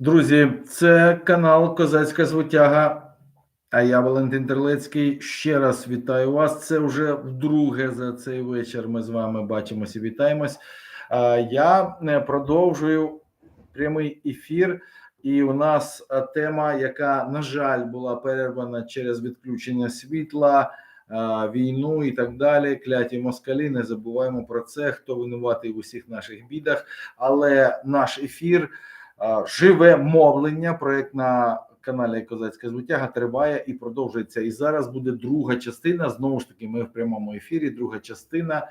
Друзі, це канал Козацька Звитяга. А я Валентин Терлецький. Ще раз вітаю вас. Це вже вдруге за цей вечір. Ми з вами бачимося і вітаємось. Я е, продовжую прямий ефір, і у нас е, тема, яка, на жаль, була перервана через відключення світла, е, війну і так далі. Кляті москалі. Не забуваємо про це. Хто винуватий в усіх наших бідах, але наш ефір. Живе мовлення, проект на каналі Козацька Звитяга триває і продовжується. І зараз буде друга частина. Знову ж таки, ми в прямому ефірі. Друга частина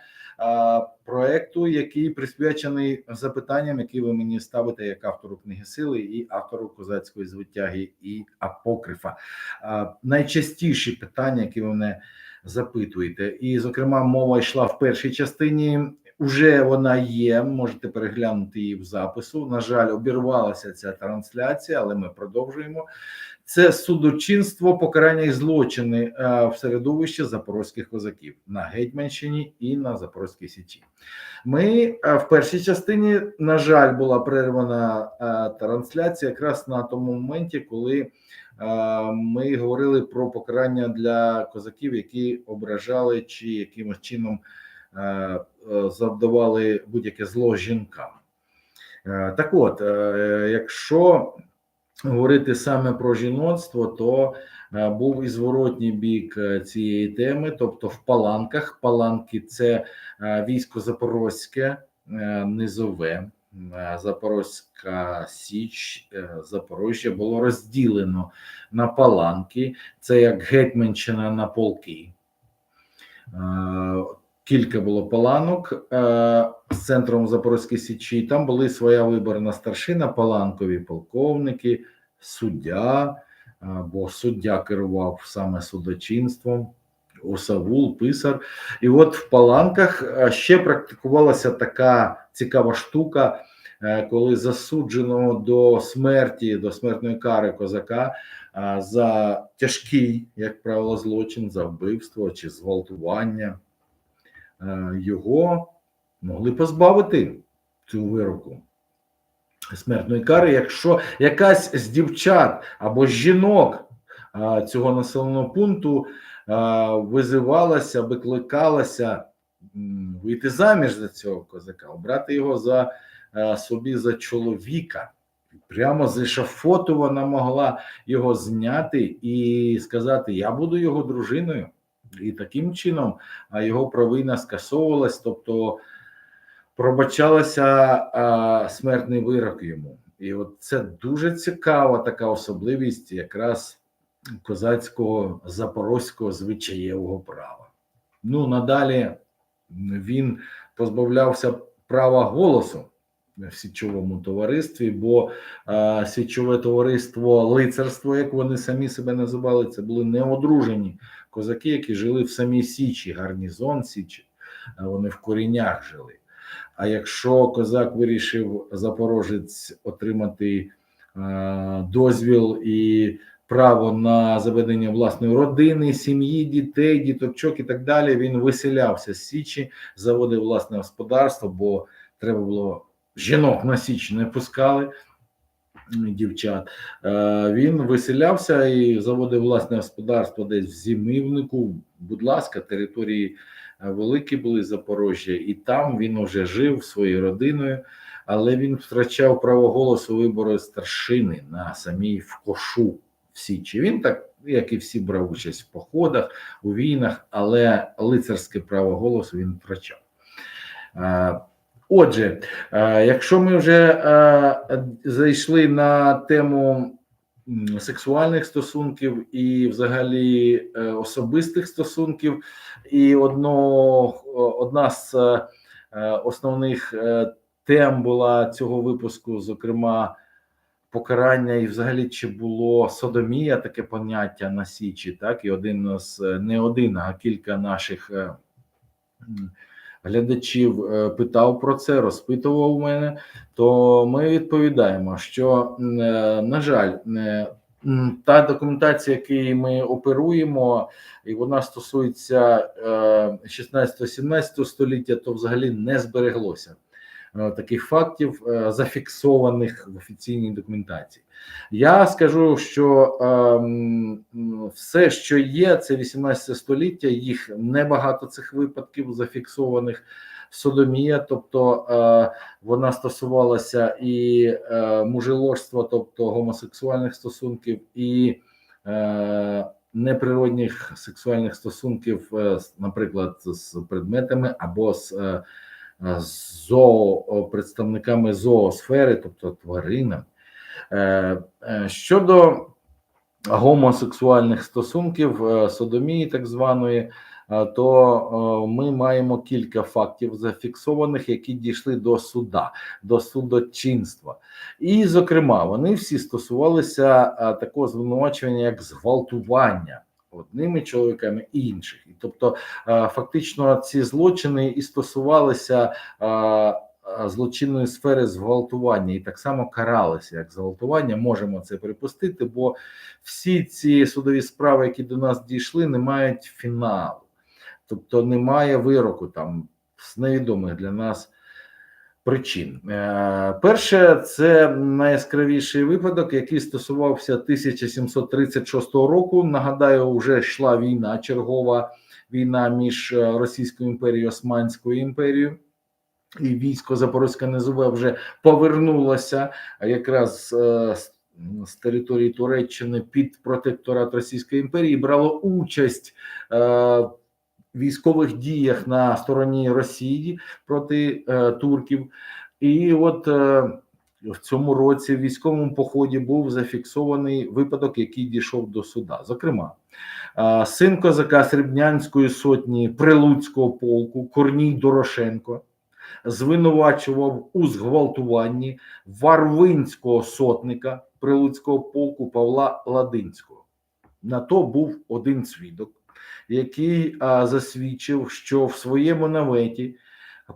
проекту, який присвячений запитанням, які ви мені ставите як автору книги сили і автору козацької звитяги і апокрифа. Найчастіші питання, які ви мене запитуєте, і зокрема, мова йшла в першій частині. Уже вона є, можете переглянути її в запису. На жаль, обірвалася ця трансляція, але ми продовжуємо. Це судочинство, покарання і злочини е, в середовищі запорозьких козаків на Гетьманщині і на Запорозькій Січі. Ми е, в першій частині, на жаль, була перервана е, трансляція якраз на тому моменті, коли ми говорили про покарання для козаків, які ображали чи якимось чином. Е, е, завдавали будь-яке зло жінкам. Е, Так от, якщо говорити саме про жіноцтво, то був і зворотній бік цієї теми, тобто в паланках. Паланки це військо Запорозьке, низове. Запорозька Січ, Запорожжя було розділено на паланки. Це як Гетьманщина на полки. Кілька було паланок е, з центром Запорозької Січі. Там були своя виборна старшина, паланкові полковники, суддя, бо суддя керував саме судочинством, осавул, писар. І от в паланках е, ще практикувалася така цікава штука, е, коли засудженого до смерті, до смертної кари козака е, за тяжкий, як правило, злочин, за вбивство чи зґвалтування. Е, його могли позбавити цього вироку смертної кари, якщо якась з дівчат або жінок цього населеного пункту визивалася, викликалася вийти заміж за цього козака, обрати його за е, собі за чоловіка. Прямо з ешафоту вона могла його зняти і сказати: Я буду його дружиною. І таким чином його провина скасовувалась, тобто пробачалася смертний вирок йому. І от це дуже цікава така особливість якраз козацького запорозького звичаєвого права. Ну, надалі він позбавлявся права голосу в січовому товаристві, бо а, січове товариство лицарство, як вони самі себе називали, це були неодружені козаки, які жили в самій Січі, гарнізон Січі, вони в коріннях жили. А якщо козак вирішив запорожець отримати е, дозвіл і право на заведення власної родини, сім'ї, дітей, діточок і так далі, він виселявся з Січі, заводив власне господарство, бо треба було жінок на Січ не пускали дівчат. Е, Він виселявся і заводив власне господарство десь в зимівнику. Будь ласка, території е, великі були Запорожжя, і там він вже жив своєю родиною, але він втрачав право голосу вибору старшини на самій в кошу в Січі. Він так, як і всі, брав участь в походах, у війнах, але лицарське право голосу він втрачав. Отже, е, якщо ми вже е, зайшли на тему сексуальних стосунків і взагалі е, особистих стосунків, і одно, одна з основних тем була цього випуску, зокрема, покарання, і взагалі чи було содомія таке поняття на Січі, так і один з не один, а кілька наших. Глядачів е, питав про це, розпитував мене, то ми відповідаємо, що, е, на жаль, е, та документація, якою ми оперуємо, і вона стосується 16-17 століття, то взагалі не збереглося. Е, таких фактів, е, зафіксованих в офіційній документації. Я скажу, що ем, все, що є, це 18 століття. Їх небагато цих випадків зафіксованих. Содомія, тобто е, вона стосувалася і мужеложства, тобто гомосексуальних стосунків, і неприродних сексуальних стосунків, наприклад, з предметами або з е, е, зоо представниками зоосфери, тобто тваринами. Е, е, Щодо гомосексуальних стосунків, содомії, так званої, то ми маємо кілька фактів зафіксованих, які дійшли до суда, до судочинства. І, зокрема, вони всі стосувалися такого звинувачення, як зґвалтування одними чоловіками і інших. І тобто, е, фактично, ці злочини і стосувалися. е, е, Злочинної сфери зґвалтування і так само каралися як зґвалтування. Можемо це припустити, бо всі ці судові справи, які до нас дійшли, не мають фіналу, тобто немає вироку там з невідомих для нас причин. Е, перше, це найяскравіший випадок, який стосувався 1736 року. Нагадаю, вже йшла війна, чергова війна між е, Російською імперією і Османською імперією. І військо Запорозьке Низове вже повернулося якраз е, з території Туреччини під протекторат Російської імперії, брало участь військових діях на стороні Росії проти е, турків. І от е, в цьому році в військовому поході був зафіксований випадок, який дійшов до суда. Зокрема, е, син козака Срібнянської сотні Прилуцького полку Корній Дорошенко звинувачував у зґвалтуванні варвинського сотника Прилуцького полку Павла Ладинського. На то був один свідок, який а, засвідчив, що в своєму наветі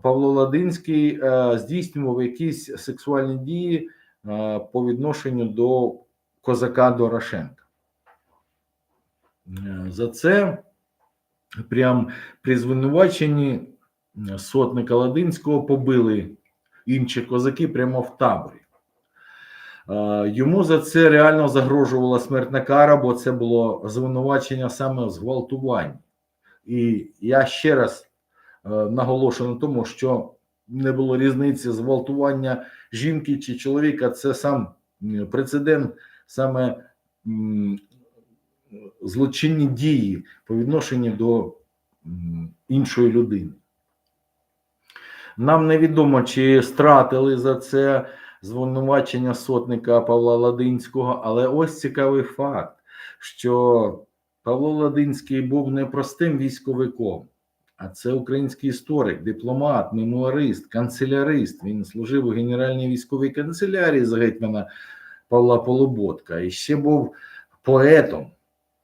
Павло Ладинський а, здійснював якісь сексуальні дії а, по відношенню до козака Дорошенка. Е, За це прям при звинуваченні сотника Ладинського побили інші козаки прямо в таборі. Йому за це реально загрожувала смертна кара, бо це було звинувачення саме в зґвалтуванні. І я ще раз е, наголошую на тому, що не було різниці зґвалтування жінки чи чоловіка. Це сам прецедент, саме злочинні дії по відношенню до іншої людини. Нам невідомо, чи стратили за це звинувачення сотника Павла Ладинського, але ось цікавий факт, що Павло Ладинський був не простим військовиком, а це український історик, дипломат, мемуарист, канцелярист. Він служив у Генеральній військовій канцелярії за гетьмана Павла Полуботка і ще був поетом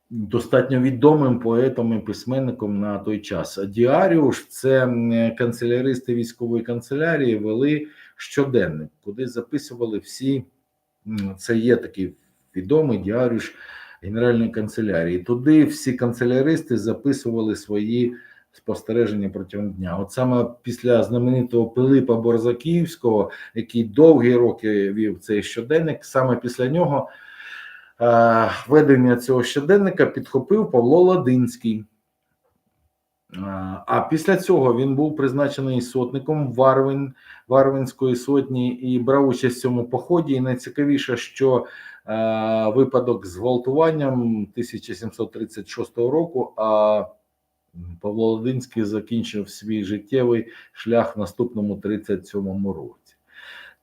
достатньо відомим поетом і письменником на той час. А Діаріуш це канцеляристи військової канцелярії вели щоденник, куди записували всі. Це є такий відомий діаріуш Генеральної канцелярії. Туди всі канцеляристи записували свої спостереження протягом дня. От саме після знаменитого Пилипа Борзаківського, який довгі роки вів цей щоденник, саме після нього. Ведення цього щоденника підхопив Павло Ладинський. А після цього він був призначений сотником Варвин, Варвинської сотні і брав участь в цьому поході. І найцікавіше, що е, випадок з гвалтуванням 1736 року, а Павло Ладинський закінчив свій життєвий шлях в наступному 37-му році.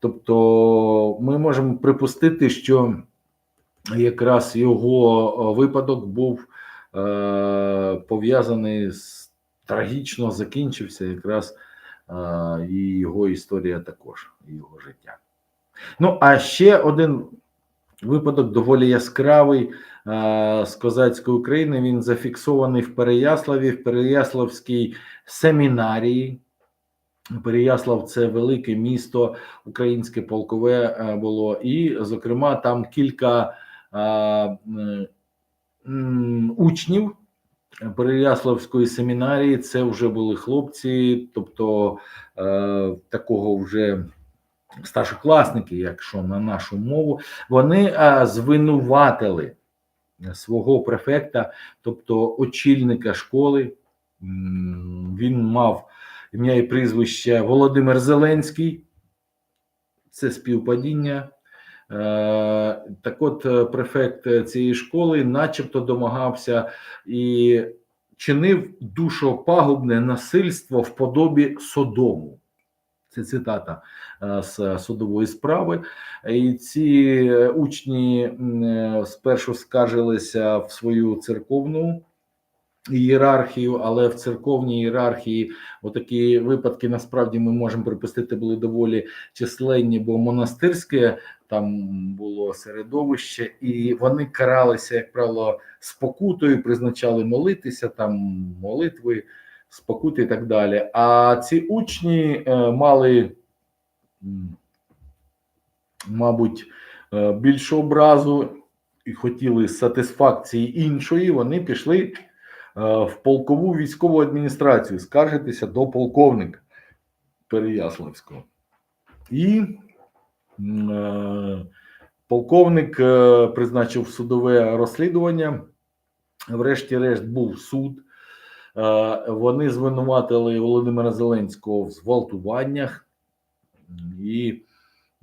Тобто, ми можемо припустити, що якраз його е, випадок був е, пов'язаний з трагічно закінчився якраз і його історія також, і його життя. Ну, а ще один випадок доволі яскравий з козацької України. Він зафіксований в Переяславі, в Переяславській семінарії. Переяслав це велике місто, українське полкове е, було, і, зокрема, там кілька учнів Переяславської семінарії це вже були хлопці, тобто е, такого вже старшокласники, якщо на нашу мову, вони е, звинуватили свого префекта, тобто очільника школи. Він мав ім'я і прізвище Володимир Зеленський. Це співпадіння. Е, Так от, е, префект цієї школи, начебто, домагався і чинив душопагубне насильство в подобі Содому. Це цитата е, з судової справи. І ці е, учні е, спершу скаржилися в свою церковну ієрархію, але в церковній ієрархії отакі випадки насправді ми можемо припустити були доволі численні, бо монастирське там було середовище, і вони каралися, як правило, спокутою, призначали молитися, там молитви, спокути і так далі. А ці учні е, мали, мабуть, е, більшу образу і хотіли сатисфакції іншої, вони пішли в полкову військову адміністрацію скаржитися до полковника Переяславського. І е, полковник е, призначив судове розслідування. Врешті-решт був суд. Е, Вони звинуватили Володимира Зеленського в зґвалтуваннях, і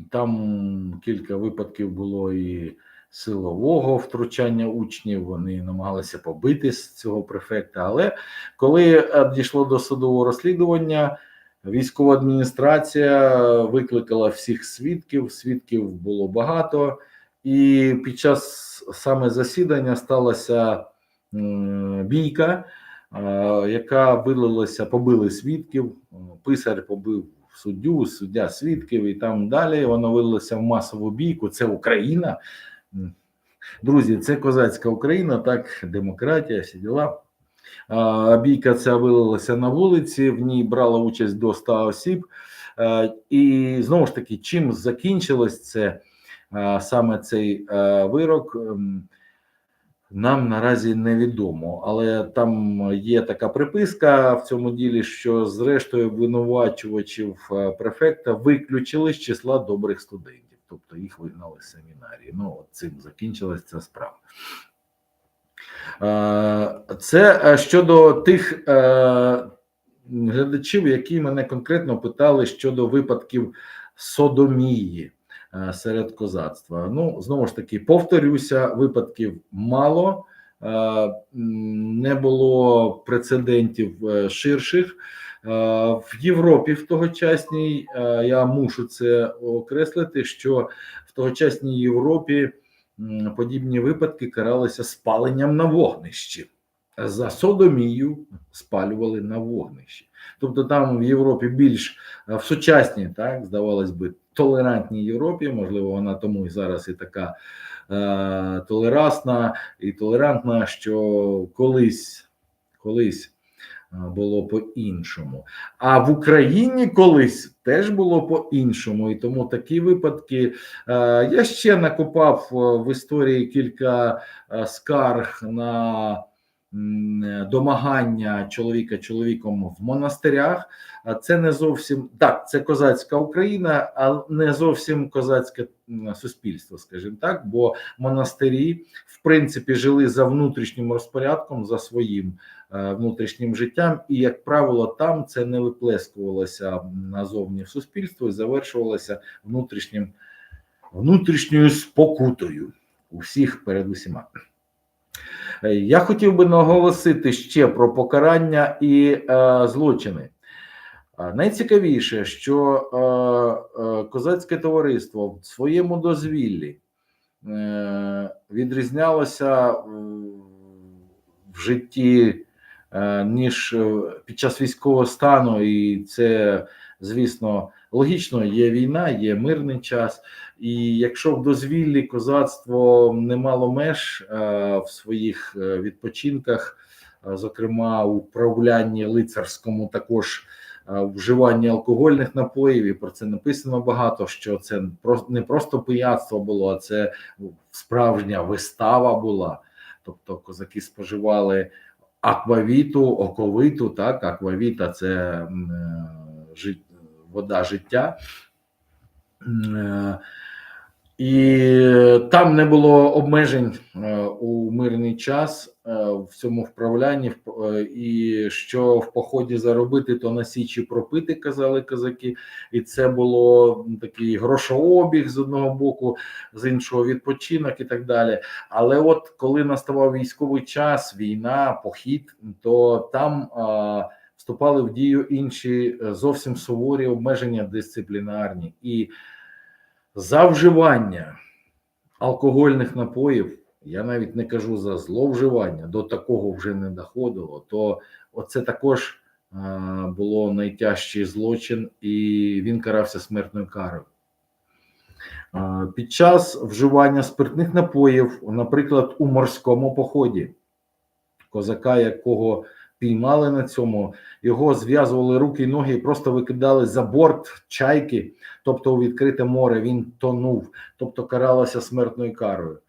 там кілька випадків було і силового втручання учнів. Вони намагалися побити з цього префекта. Але коли е, дійшло до судового розслідування, військова адміністрація викликала всіх свідків. Свідків було багато, і під час саме засідання сталася бійка, е, яка вилилася, побили свідків. Писар побив суддю, суддя свідків, і там далі воно вилилося в масову бійку. Це Україна. Друзі, це козацька Україна, так, демократія, всі діла. Бійка ця вилилася на вулиці, в ній брало участь до 100 осіб. Е, І знову ж таки, чим закінчилось це е, саме цей е, вирок, ем, нам наразі невідомо. Але там є така приписка в цьому ділі, що зрештою обвинувачувачів е, префекта виключили з числа добрих студентів, тобто їх вигнали з семінарії. Ну, от цим закінчилась ця справа. Е, Це е, щодо тих е, глядачів, які мене конкретно питали щодо випадків содомії серед козацтва. Ну, знову ж таки, повторюся, випадків мало, не було прецедентів ширших. Е, В Європі в тогочасній е, я мушу це окреслити, що в тогочасній Європі подібні випадки каралися спаленням на вогнищі. За содомію спалювали на вогнищі. Тобто там в Європі більш е, в сучасній, так здавалось би, толерантній Європі, можливо, вона тому і зараз і така е, толерасна і толерантна, що колись, колись було по-іншому. А в Україні колись теж було по-іншому, і тому такі випадки. Е, я ще накопав е, в історії кілька е, скарг на домагання чоловіка чоловіком в монастирях. Це не зовсім так, це козацька Україна, а не зовсім козацьке суспільство, скажімо так. Бо монастирі, в принципі, жили за внутрішнім розпорядком, за своїм е, внутрішнім життям, і, як правило, там це не виплескувалося назовні в суспільство і завершувалося внутрішнім внутрішньою спокутою у всіх перед усіма. Я хотів би наголосити ще про покарання і е, злочини. Найцікавіше, що е, е, козацьке товариство в своєму дозвіллі е, відрізнялося в житті, е, ніж е, під час військового стану, і це, звісно, логічно, є війна, є мирний час. І якщо в дозвіллі козацтво не мало меж е, в своїх е, відпочинках, е, зокрема у правлянні лицарському, також вживанні алкогольних напоїв, і про це написано багато. Що це не просто пияцтво було, а це справжня вистава була. Тобто козаки споживали аквавіту, оковиту, так, аквавіта це м, е, жит- вода життя. Е, І там не було обмежень е, у мирний час е, в цьому вправлянні, і що в поході заробити, то на січі пропити, казали козаки. І це було такий грошообіг з одного боку, з іншого відпочинок і так далі. Але от коли наставав військовий час, війна, похід, то там вступали в дію інші е, зовсім суворі обмеження дисциплінарні і за вживання алкогольних напоїв. Я навіть не кажу за зловживання, до такого вже не доходило. То оце також а, було найтяжчий злочин, і він карався смертною карою. А, Під час вживання спиртних напоїв, наприклад, у морському поході, козака, якого піймали на цьому, його зв'язували руки і ноги і просто викидали за борт чайки, тобто у відкрите море він тонув, тобто каралося смертною карою.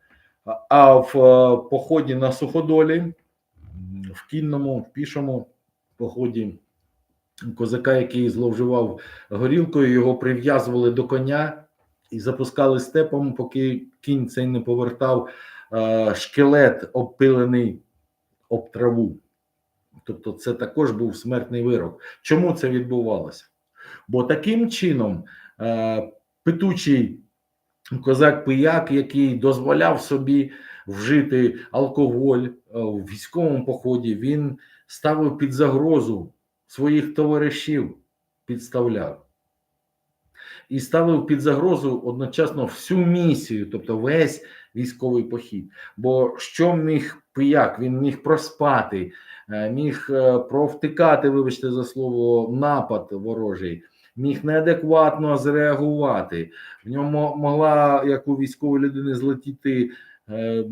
А- в е, поході на суходолі, в кінному, в пішому поході козака, який зловживав горілкою, його прив'язували до коня і запускали степом, поки кінь цей не повертав е, шкелет, обпилений об траву. Тобто, це також був смертний вирок. Чому це відбувалося? Бо таким чином е, петучий козак-пияк, який дозволяв собі вжити алкоголь е, в військовому поході, він ставив під загрозу своїх товаришів, підставляв. І ставив під загрозу одночасно всю місію, тобто весь військовий похід. Бо що міг пияк? Він міг проспати, е, міг е, провтикати, вибачте за слово, напад ворожий, міг неадекватно зреагувати. В ньому могла, як у військової людини, злетіти е,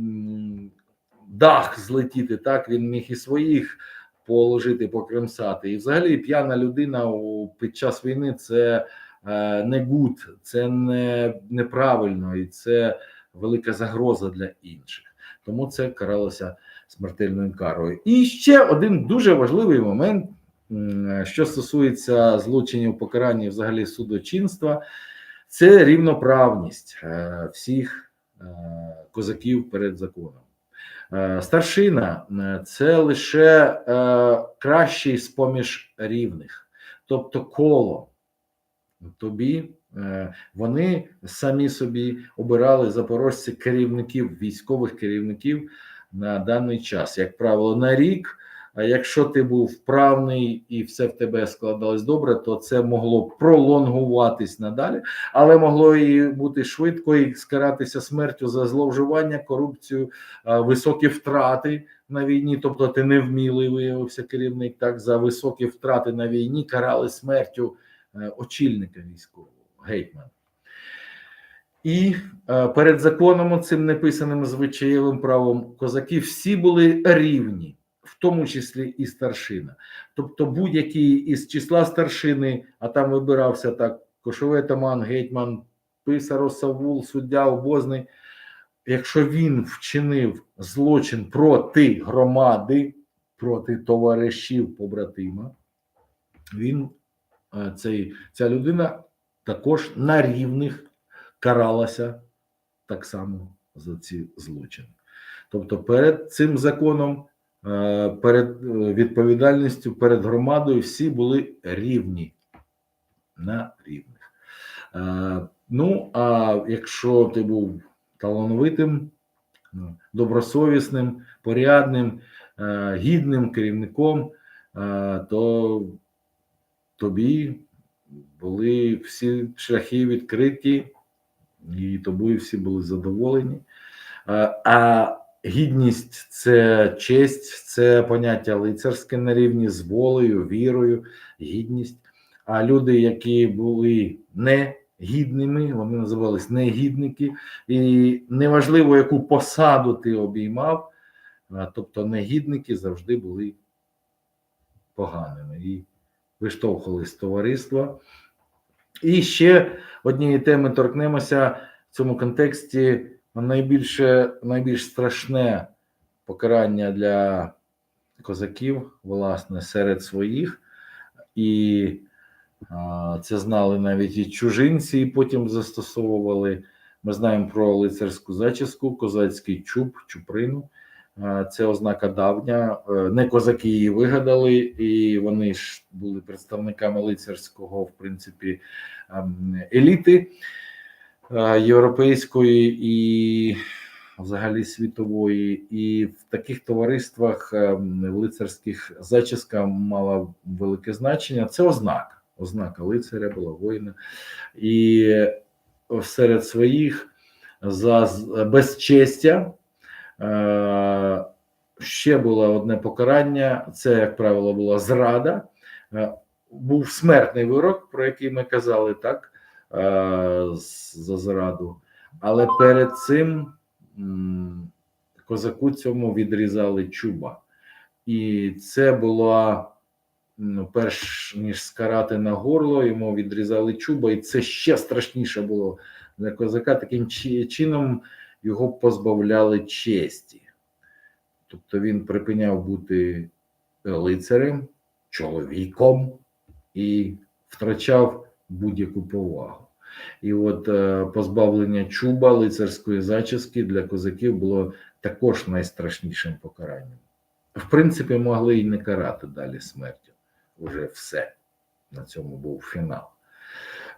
дах злетіти. Так він міг і своїх положити, покремсати. І взагалі п'яна людина під час війни це е, не гуд, це не неправильно і це велика загроза для інших. Тому це каралося смертельною карою. І ще один дуже важливий момент, що стосується злочинів покарання взагалі судочинства, це рівноправність е, всіх е, козаків перед законом. Е, Старшина це лише кращий з поміж рівних, тобто коло. Тобі вони самі собі обирали запорожці керівників, військових керівників на даний час, як правило, на рік. А якщо ти був вправний і все в тебе складалось добре, то це могло пролонгуватись надалі, але могло і бути швидко і скаратися смертю за зловживання, корупцію, високі втрати на війні. Тобто, ти невмілий виявився керівник. Так за високі втрати на війні карали смертю е, очільника військового гетьмана. І е, перед законом, цим неписаним звичаєвим правом козаки всі були рівні, в тому числі і старшина. Тобто, будь-який із числа старшини, а там вибирався так: кошовий атаман, гетьман, писар, осавул, суддя, обозний. Якщо він вчинив злочин проти громади, проти товаришів побратима, він е, цей, ця людина також на рівних каралася так само за ці злочини. Тобто, перед цим законом, е, перед е, відповідальністю, перед громадою всі були рівні на рівних. Е, Ну, а якщо ти був талановитим, ну, добросовісним, порядним, гідним керівником, то тобі були всі шляхи відкриті, і тобою всі були задоволені. Е, А гідність це честь, це поняття лицарське на рівні з волею, вірою, гідність. А люди, які були не гідними, вони називались негідники, і неважливо, яку посаду ти обіймав, тобто негідники завжди були поганими і виштовхували з товариства. І ще однієї теми торкнемося в цьому контексті найбільше, найбільш страшне покарання для козаків, власне, серед своїх, і а, це знали навіть і чужинці, і потім застосовували. Ми знаємо про лицарську зачіску, козацький чуб, чуприну. А, Це ознака давня. Е, Не козаки її вигадали, і вони ж були представниками лицарського, в принципі, ем, еліти е, європейської і взагалі світової. І в таких товариствах ем, лицарських зачіска мала велике значення. Це ознака. Ознака лицаря була воїна. І серед своїх за безчестя е, ще було одне покарання. Це, як правило, була зрада. Е, Був смертний вирок, про який ми казали, так, е, за зраду. Але перед цим козаку цьому відрізали чуба. І це було ну, перш ніж скарати на горло, йому відрізали чуба, і це ще страшніше було для козака. Таким чином його позбавляли честі. Тобто він припиняв бути лицарем, чоловіком і втрачав будь-яку повагу. І от е, позбавлення чуба лицарської зачіски для козаків було також найстрашнішим покаранням. В принципі, могли і не карати далі смертю. Уже все. На цьому був фінал.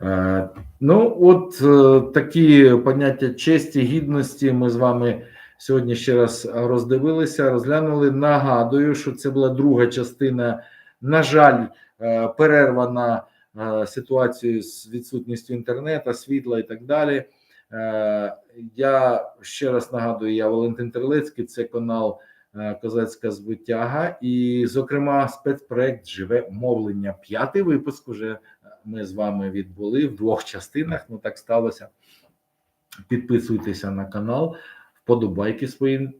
Е, ну, от е, такі поняття честі, гідності ми з вами сьогодні ще раз роздивилися, розглянули. Нагадую, що це була друга частина. На жаль, е, перервана ситуацією з відсутністю інтернету, світла і так далі. Я ще раз нагадую, я Валентин Терлецький, це канал Козацька звитяга, і, зокрема, спецпроект Живе мовлення. П'ятий випуск уже ми з вами відбули в двох частинах. Ну так сталося. Підписуйтеся на канал, вподобайки свої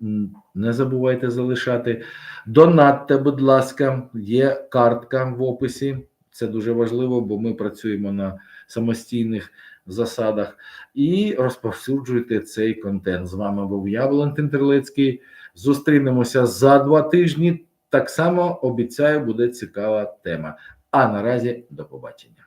не забувайте залишати. Донатьте, будь ласка, є картка в описі. Це дуже важливо, бо ми працюємо на самостійних засадах. І розповсюджуйте цей контент. З вами був я, Валентин Терлецький. Зустрінемося за два тижні. Так само обіцяю, буде цікава тема. А наразі до побачення.